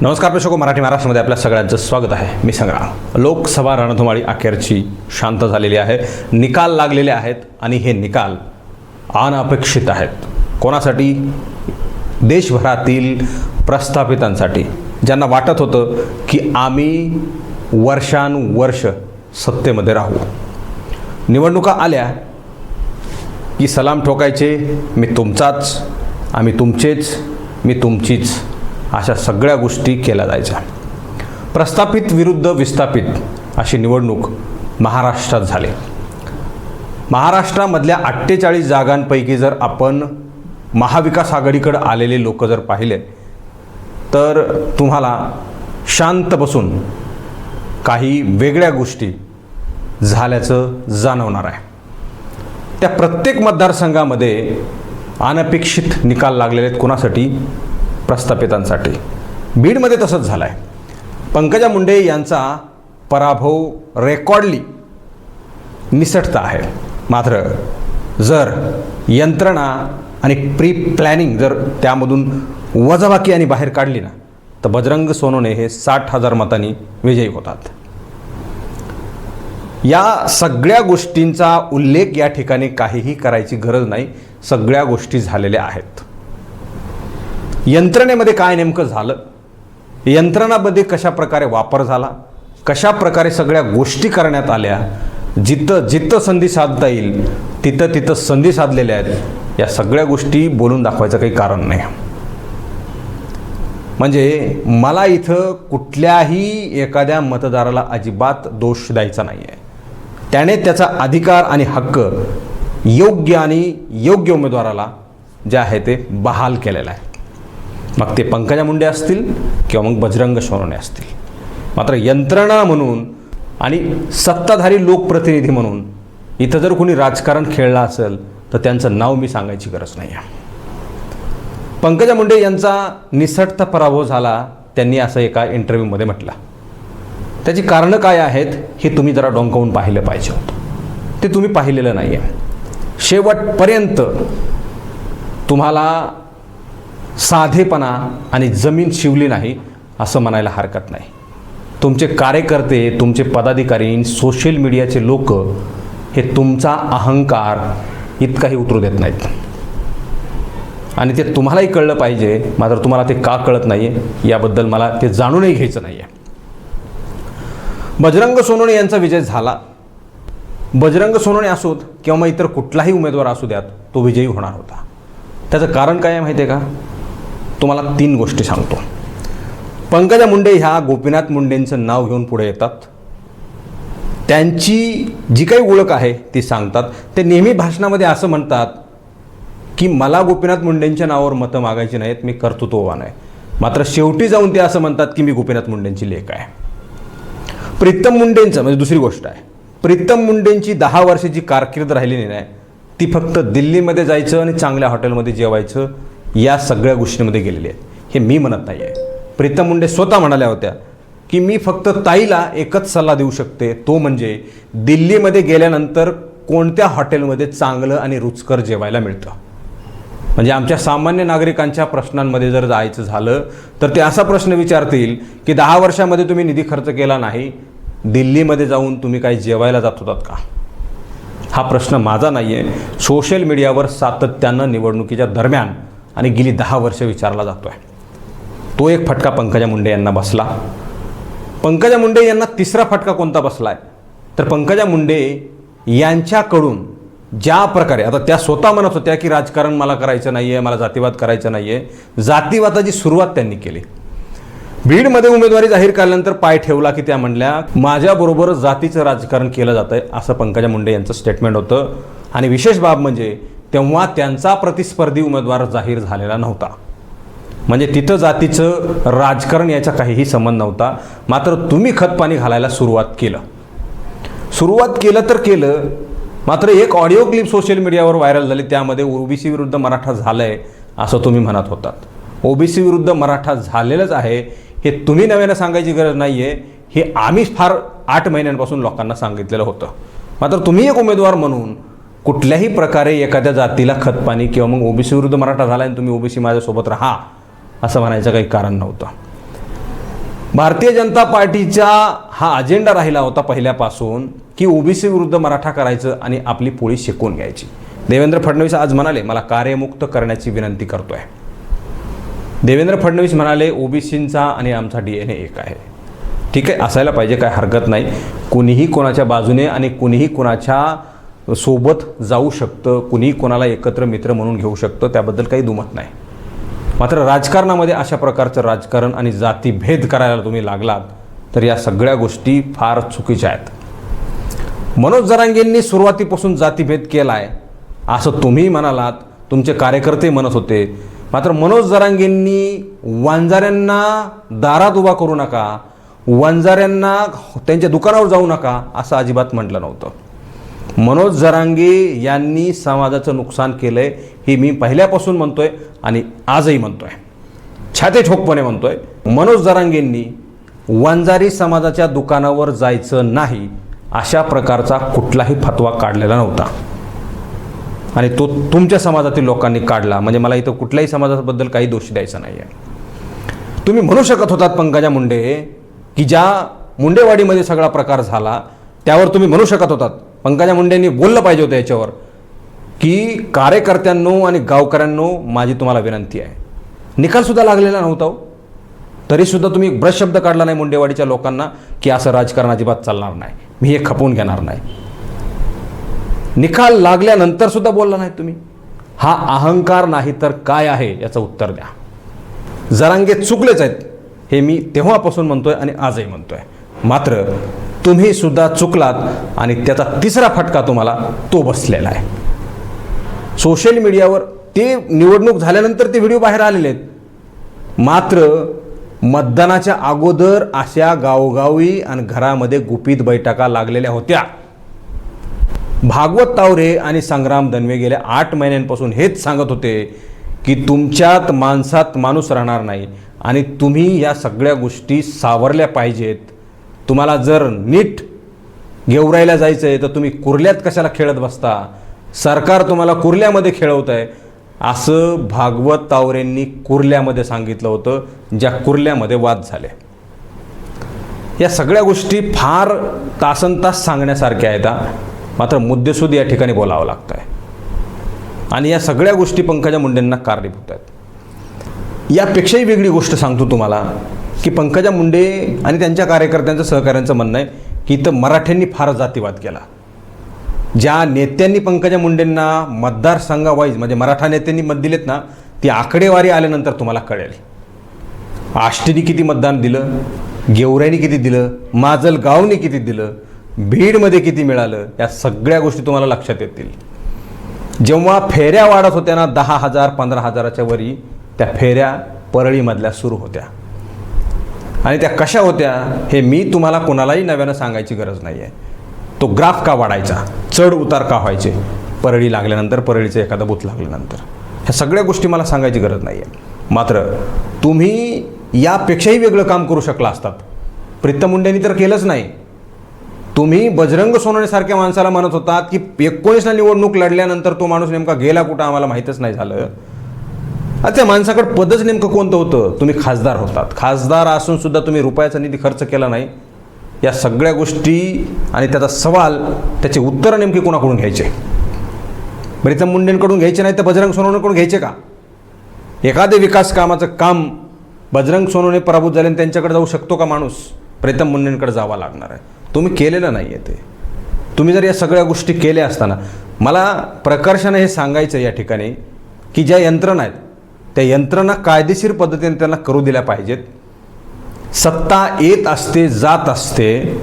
नमस्कार प्रेक्षक मराठी महाराष्ट्रामध्ये आपल्या सगळ्यांचं स्वागत आहे. मी संग्राम. लोकसभा रणधुमाळी अखेरची शांत झालेली आहे. निकाल लागलेले आहेत आणि हे निकाल अनपेक्षित आहेत. कोणासाठी? देशभरातील प्रस्थापितांसाठी. ज्यांना वाटत होतं की आम्ही वर्षानुवर्ष सत्तेमध्ये राहू. निवडणुका आल्या की सलाम ठोकायचे मी तुमचाच आम्ही तुमचेच मी तुमचीच अशा सगळ्या गोष्टी केल्या जायच्या. प्रस्थापित विरुद्ध विस्थापित अशी निवडणूक महाराष्ट्रात झाली. महाराष्ट्रामधल्या अठ्ठेचाळीस जागांपैकी जर आपण महाविकास आघाडीकडे आलेले लोक जर पाहिले तर तुम्हाला शांत बसून काही वेगळ्या गोष्टी झाल्याचं जाणवणार आहे. त्या प्रत्येक मतदारसंघामध्ये अनपेक्षित निकाल लागलेले आहेत. कोणासाठी? प्रस्थापितांसाठी. बीडमध्ये तसंच झालं आहे पंकजा मुंडे यांचा पराभव रेकॉर्डली निसटता आहे. मात्र जर यंत्रणा आणि प्री प्लॅनिंग जर त्यामधून वजाबाकी आणि बाहेर काढली ना तर बजरंग सोनोने हे साठ हजार मतांनी विजयी होतात. या सगळ्या गोष्टींचा उल्लेख या ठिकाणी काहीही करायची गरज नाही. सगळ्या गोष्टी झालेल्या आहेत. यंत्रणेमध्ये काय नेमकं झालं? यंत्रणामध्ये कशा प्रकारे वापर झाला? कशा प्रकारे सगळ्या गोष्टी करण्यात आल्या? जिथं जिथं संधी साधता येईल तिथं तिथं संधी साधलेल्या आहेत या सगळ्या गोष्टी बोलून दाखवायचं काही कारण नाही. म्हणजे मला इथं कुठल्याही एखाद्या मतदाराला अजिबात दोष द्यायचा नाही आहे त्याने त्याचा अधिकार आणि हक्क योग्य आणि योग्य उमेदवाराला जे आहे ते बहाल केलेला आहे. मग ते पंकजा मुंडे असतील किंवा मग बजरंग सोनवणे असतील. मात्र यंत्रणा म्हणून आणि सत्ताधारी लोकप्रतिनिधी म्हणून इथं जर कोणी राजकारण खेळलं असेल तर त्यांचं नाव मी सांगायची गरज नाही आहे. पंकजा मुंडे यांचा निसटता पराभव झाला त्यांनी असं एका इंटरव्ह्यूमध्ये म्हटलं. त्याची कारणं काय आहेत हे तुम्ही जरा डोंकावून पाहिलं पाहिजे होतं. ते तुम्ही पाहिलेलं नाही आहे शेवटपर्यंत तुम्हाला साधेपणा आणि जमीन शिवली नाही असं म्हणायला हरकत नाही. तुमचे कार्यकर्ते तुमचे पदाधिकारी सोशल मीडियाचे लोक हे तुमचा अहंकार इतकाही उतरू देत नाहीत. आणि ते तुम्हालाही कळलं पाहिजे मात्र तुम्हाला ते का कळत नाही आहे याबद्दल मला ते जाणूनही घ्यायचं नाही आहे बजरंग सोनवणे यांचा विजय झाला. बजरंग सोनवणे असोत किंवा मग इतर कुठलाही उमेदवार असू द्यात तो विजयी होणार होता. त्याचं कारण काय आहे माहिती आहे का? तुम्हाला तीन गोष्टी सांगतो. पंकजा मुंडे ह्या गोपीनाथ मुंडेंचं नाव घेऊन पुढे येतात. त्यांची जी काही ओळख आहे ती सांगतात. ते नेहमी भाषणामध्ये असं म्हणतात की मला गोपीनाथ मुंडेंच्या नावावर मतं मागायची नाहीत मी कर्तृत्ववान आहे मात्र शेवटी जाऊन ते असं म्हणतात की मी गोपीनाथ मुंडेंची लेख आहे. प्रीतम मुंडेंचं म्हणजे दुसरी गोष्ट आहे. प्रीतम मुंडेंची दहा वर्षाची कारकीर्द राहिलेली नाही. ती फक्त दिल्लीमध्ये जायचं आणि चांगल्या हॉटेलमध्ये जेवायचं. या सगळ्या गोष्टींमध्ये गेलेली आहेत. हे मी म्हणत नाही आहे. प्रीतम मुंडे स्वतः म्हणाल्या होत्या की मी फक्त ताईला एकच सल्ला देऊ शकते तो म्हणजे दिल्लीमध्ये गेल्यानंतर कोणत्या हॉटेलमध्ये चांगलं आणि रुचकर जेवायला मिळतं. म्हणजे आमच्या सामान्य नागरिकांच्या प्रश्नांमध्ये जर जायचं झालं तर ते असा प्रश्न विचारतील की दहा वर्षामध्ये तुम्ही निधी खर्च केला नाही दिल्लीमध्ये जाऊन तुम्ही काही जेवायला जात होतात का? हा प्रश्न माझा नाही आहे सोशल मीडियावर सातत्यानं निवडणुकीच्या दरम्यान आणि गेली दहा वर्ष विचारला जातो आहे तो एक फटका पंकजा मुंडे यांना बसला. पंकजा मुंडे यांना तिसरा फटका कोणता बसला आहे तर पंकजा मुंडे यांच्याकडून ज्या प्रकारे आता त्या स्वतः म्हणत होत्या की राजकारण मला करायचं नाही आहे मला जातीवाद करायचं नाही आहे जातीवादाची सुरुवात त्यांनी केली. बीडमध्ये उमेदवारी जाहीर केल्यानंतर पाय ठेवला की त्या म्हणल्या माझ्याबरोबर जातीचं राजकारण केलं जातं आहे असं पंकजा मुंडे यांचं स्टेटमेंट होतं. आणि विशेष बाब म्हणजे तेव्हा त्यांचा प्रतिस्पर्धी उमेदवार जाहीर झालेला नव्हता. म्हणजे तिथं जातीचं राजकारण याचा काहीही संबंध नव्हता. मात्र तुम्ही खतपाणी घालायला सुरुवात केलं. सुरुवात केलं तर केलं. मात्र एक ऑडिओ क्लिप सोशल मीडियावर व्हायरल झाली. त्यामध्ये ओबीसी विरुद्ध मराठा झालं आहे असं तुम्ही म्हणत होतात. ओबीसी विरुद्ध मराठा झालेलंच आहे. हे तुम्ही नव्यानं सांगायची गरज नाही आहे हे आम्ही फार आठ महिन्यांपासून लोकांना सांगितलेलं होतं. मात्र तुम्ही एक उमेदवार म्हणून कुठल्याही प्रकारे एखाद्या जातीला खतपाणी किंवा मग ओबीसी विरुद्ध मराठा झाला आणि तुम्ही ओबीसी माझ्यासोबत राहा असं म्हणायचं काही कारण नव्हतं. भारतीय जनता पार्टीचा हा अजेंडा राहिला होता पहिल्यापासून की ओबीसी विरुद्ध मराठा करायचं आणि आपली पोळी शिकून घ्यायची. देवेंद्र फडणवीस आज म्हणाले मला कार्यमुक्त करण्याची विनंती करतोय. देवेंद्र फडणवीस म्हणाले ओबीसींचा आणि आमचा डी एन ए एक आहे. ठीक आहे असायला पाहिजे काय हरकत नाही. कुणीही कोणाच्या बाजूने आणि कुणीही कोणाच्या सोबत जाऊ शकतं कुणीही कोणाला एकत्र मित्र म्हणून घेऊ शकतं त्याबद्दल काही दुमत नाही. मात्र राजकारणामध्ये अशा प्रकारचं राजकारण आणि जातीभेद करायला तुम्ही लागलात तर या सगळ्या गोष्टी फार चुकीच्या आहेत. मनोज जरांगेंनी सुरुवातीपासून जातीभेद केला आहे असं तुम्ही म्हणालात तुमचे कार्यकर्ते म्हणत होते. मात्र मनोज जरांगेंनी वांजाऱ्यांना दारात उभा करू नका वांजाऱ्यांना त्यांच्या दुकानावर जाऊ नका असं अजिबात म्हटलं नव्हतं. मनोज जरांगे यांनी समाजाचं नुकसान केलंय हे मी पहिल्यापासून म्हणतोय आणि आजही म्हणतोय. छाते ठोकपणे म्हणतोय. मनोज जरांगेंनी वंजारी समाजाच्या दुकानावर जायचं नाही अशा प्रकारचा कुठलाही फतवा काढलेला नव्हता. आणि तो तुमच्या समाजातील लोकांनी काढला. म्हणजे मला इथं कुठल्याही समाजाबद्दल काही दोष द्यायचा नाही आहे तुम्ही म्हणू शकत होतात पंकजा मुंडे की ज्या मुंडेवाडीमध्ये सगळा प्रकार झाला त्यावर तुम्ही म्हणू शकत होतात. पंकजा मुंडेंनी बोललं पाहिजे होतं याच्यावर की कार्यकर्त्यांनो आणि गावकऱ्यांनो माझी तुम्हाला विनंती आहे. निकालसुद्धा लागलेला नव्हता हो. तरीसुद्धा तुम्ही एक ब्रश शब्द काढला नाही मुंडेवाडीच्या लोकांना की असं राजकारण अजिबात चालणार नाही. मी हे खपवून घेणार नाही. निकाल लागल्यानंतर सुद्धा बोलला नाही तुम्ही. हा अहंकार नाही तर काय आहे याचं उत्तर द्या. जरांगे चुकलेच आहेत हे मी तेव्हापासून म्हणतोय आणि आजही म्हणतोय. मात्र तुम्ही सुद्धा चुकलात आणि त्याचा तिसरा फटका तुम्हाला तो बसलेला आहे. सोशल मीडियावर ते निवडणूक झाल्यानंतर ते व्हिडिओ बाहेर आलेले आहेत. मात्र मतदानाच्या अगोदर अशा गावोगावी आणि घरामध्ये गुपित बैठका लागलेल्या होत्या. भागवत तावरे आणि संग्राम दनवे गेल्या आठ महिन्यांपासून हेच सांगत होते की तुमच्यात माणसात माणूस राहणार नाही आणि तुम्ही या सगळ्या गोष्टी सावरल्या पाहिजेत. तुम्हाला जर नीट गेवरायला जायचं आहे तर तुम्ही कुर्ल्यात कशाला खेळत बसता? सरकार तुम्हाला कुर्ल्यामध्ये खेळवत आहे असं भागवत तावरेंनी कुर्ल्यामध्ये सांगितलं होतं ज्या कुर्ल्यामध्ये वाद झाले. या सगळ्या गोष्टी फार तासन तास सांगण्यासारख्या आहेत मात्र मुद्देसूद या ठिकाणी बोलावं लागतं आहे आणि या सगळ्या गोष्टी पंकजा मुंडेंना कारणीभूत आहेत. यापेक्षाही वेगळी गोष्ट सांगतो तुम्हाला. की पंकजा मुंडे आणि त्यांच्या कार्यकर्त्यांचं सहकाऱ्यांचं म्हणणं आहे की इथं मराठ्यांनी फार जातीवाद केला. ज्या नेत्यांनी पंकजा मुंडेंना मतदारसंघावाईज म्हणजे मराठा नेत्यांनी मत दिलेत ना ती आकडेवारी आल्यानंतर तुम्हाला कळेल. आष्टीने किती मतदान दिलं गेवऱ्यानी किती दिलं माजलगावने किती दिलं बीडमध्ये किती मिळालं या सगळ्या गोष्टी तुम्हाला लक्षात येतील. जेव्हा फेऱ्या वाढत होत्या ना दहा हजार पंधरा हजाराच्या वरी त्या फेऱ्या परळीमधल्या सुरू होत्या. आणि त्या कशा होत्या हे मी तुम्हाला कोणालाही नव्यानं सांगायची गरज नाही आहे तो ग्राफ का वाढायचा? चढ उतार का व्हायचे? परळी लागल्यानंतर परळीचं एखादा बूथ लागल्यानंतर. ह्या सगळ्या गोष्टी मला सांगायची गरज नाही आहे मात्र तुम्ही यापेक्षाही वेगळं काम करू शकला असतात. प्रीतम मुंडेंनी तर केलंच नाही. तुम्ही बजरंग सोनवणेसारख्या माणसाला म्हणत होतात की एकोणीसला निवडणूक लढल्यानंतर तो माणूस नेमका गेला कुठं? आम्हाला माहीतच नाही झालं. त्या माणसाकडे पदच नेमकं कोणतं होतं? तुम्ही खासदार होतात. खासदार असून सुद्धा तुम्ही रुपयाचा निधी खर्च केला नाही. या सगळ्या गोष्टी आणि त्याचा सवाल त्याचे उत्तरं नेमके कोणाकडून घ्यायचे? प्रीतम मुंडेंकडून घ्यायचे नाही तर बजरंग सोनवणेकडून घ्यायचे का? एखादे विकास कामाचं काम बजरंग सोनवणे पराभूत झाले आणि त्यांच्याकडे जाऊ शकतो का माणूस? प्रीतम मुंडेंकडे जावा लागणार आहे. तुम्ही केलेलं नाही आहे ते. तुम्ही जर या सगळ्या गोष्टी केल्या असताना मला प्रकर्षाने हे सांगायचं या ठिकाणी की ज्या यंत्रणा आहेत त्या यंत्रणा कायदेशीर पद्धतीने त्यांना करू दिल्या पाहिजेत. सत्ता येत असते जात असते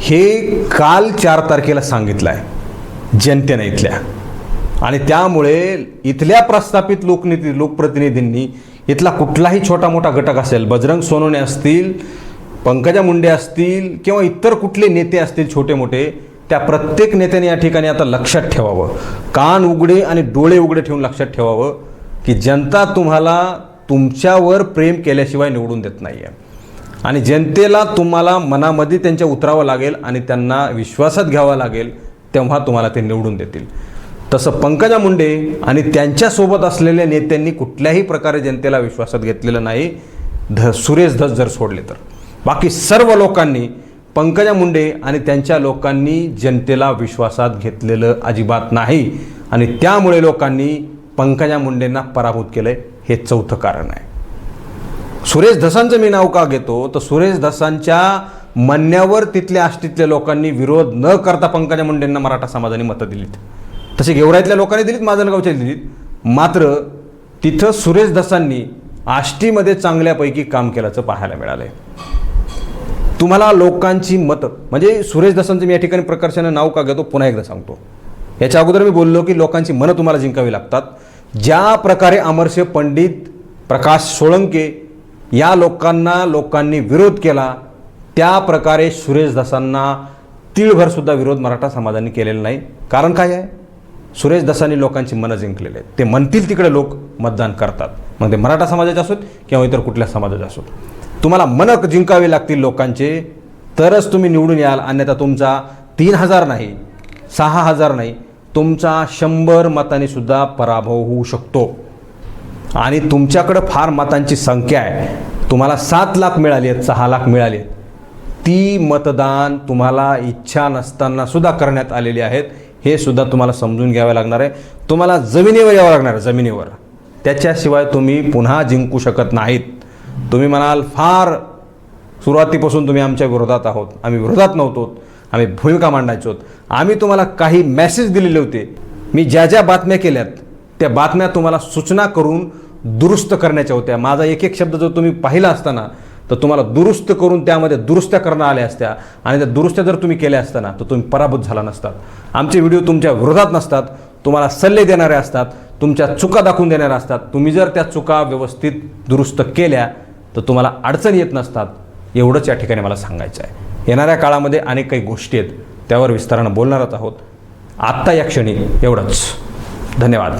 हे काल चार तारखेला सांगितलं आहे जनतेनं इथल्या. आणि त्यामुळे इथल्या प्रस्थापित लोकनीती लोकप्रतिनिधींनी इथला कुठलाही छोटा मोठा घटक असेल बजरंग सोनवणे असतील पंकजा मुंडे असतील किंवा इतर कुठले नेते असतील छोटे मोठे त्या प्रत्येक नेत्याने या ठिकाणी आता लक्षात ठेवावं. कान उघडे आणि डोळे उघडे ठेवून लक्षात ठेवावं. की जनता तुम्हाला तुमच्यावर प्रेम केल्याशिवाय निवडून देत नाही आहे आणि जनतेला तुम्हाला मनामध्ये त्यांच्या उतरावं लागेल आणि त्यांना विश्वासात घ्यावं लागेल तेव्हा तुम्हाला ते निवडून देतील. तसं पंकजा मुंडे आणि त्यांच्यासोबत असलेल्या नेत्यांनी कुठल्याही प्रकारे जनतेला विश्वासात घेतलेलं नाही. ध सुरेश धस जर सोडले तर. बाकी सर्व लोकांनी पंकजा मुंडे आणि त्यांच्या लोकांनी जनतेला विश्वासात घेतलेलं अजिबात नाही. आणि त्यामुळे लोकांनी पंकजा मुंडेंना पराभूत केलं हे चौथं कारण आहे. सुरेश धसांचं मी नाव का घेतो? तर सुरेश धसांच्या म्हणण्यावर तिथल्या आष्टीतल्या लोकांनी विरोध न करता पंकजा मुंडेंना मराठा समाजाने मतं दिलीत. तसे गेवराईतल्या लोकांनी दिलीत माजलगावच्या दिलीत. मात्र तिथं सुरेश धसांनी आष्टीमध्ये चांगल्यापैकी काम केल्याचं पाहायला मिळालंय. तुम्हाला लोकांची मतं म्हणजे सुरेश दसांचं मी या ठिकाणी प्रकर्षानं नाव का घेतो पुन्हा एकदा सांगतो. याच्या अगोदर मी बोललो की लोकांची मनं तुम्हाला जिंकावी लागतात. ज्या प्रकारे अमरसिंह पंडित प्रकाश सोळंके या लोकांना लोकांनी विरोध केला त्या प्रकारे सुरेश दसांना विरोध मराठा समाजाने केलेला नाही. कारण काय आहे? सुरेशदासांनी लोकांची मनं जिंकलेली आहेत. ते म्हणतील तिकडे लोक मतदान करतात. मग ते मराठा समाजाचे असोत किंवा इतर कुठल्या समाजाचे असोत. तुम्हाला मनं जिंकावे लागतील लोकांचे तरच तुम्ही निवडून याल. अन्यथा तुमचा तीन हजार नाही सहा हजार नाही तुमचा शंभर मतांनी सुद्धा पराभव होऊ शकतो. आणि तुमच्याकडं फार मतांची संख्या आहे. तुम्हाला सात लाख मिळाली आहेत सहा लाख मिळाली आहेत. ती मतदान तुम्हाला इच्छा नसताना सुद्धा करण्यात आलेली आहेत. हे सुद्धा तुम्हाला समजून घ्यावं लागणार आहे. तुम्हाला जमिनीवर यावं लागणार आहे जमिनीवर. त्याच्याशिवाय तुम्ही पुन्हा जिंकू शकत नाहीत. तुम्ही म्हणाल फार सुरुवातीपासून तुम्ही आमच्या विरोधात आहोत. आम्ही विरोधात नव्हतो. आम्ही भूमिका मांडायचो आम्ही तुम्हाला काही मेसेज दिलेले होते. मी ज्या ज्या बातम्या केल्यात त्या बातम्या तुम्हाला सूचना करून दुरुस्त करण्याच्या होत्या. माझा एक एक शब्द जर तुम्ही पाहिला असताना तर तुम्हाला दुरुस्त करून त्यामध्ये दुरुस्त्या करणं आल्या असत्या. आणि त्या दुरुस्त्या जर तुम्ही केल्या असताना तर तुम्ही पराभूत झाला नसतात आमचे व्हिडिओ तुमच्या विरोधात नसतात. तुम्हाला सल्ले देणारे असतात. तुमच्या चुका दाखवून देणाऱ्या असतात. तुम्ही जर त्या चुका व्यवस्थित दुरुस्त केल्या तर तुम्हाला अडचण येत नसतात. एवढंच या ठिकाणी मला सांगायचं आहे. येणाऱ्या काळामध्ये अनेक काही गोष्टी आहेत त्यावर विस्तारानं बोलणारच आहोत. आत्ता या क्षणी एवढंच. धन्यवाद.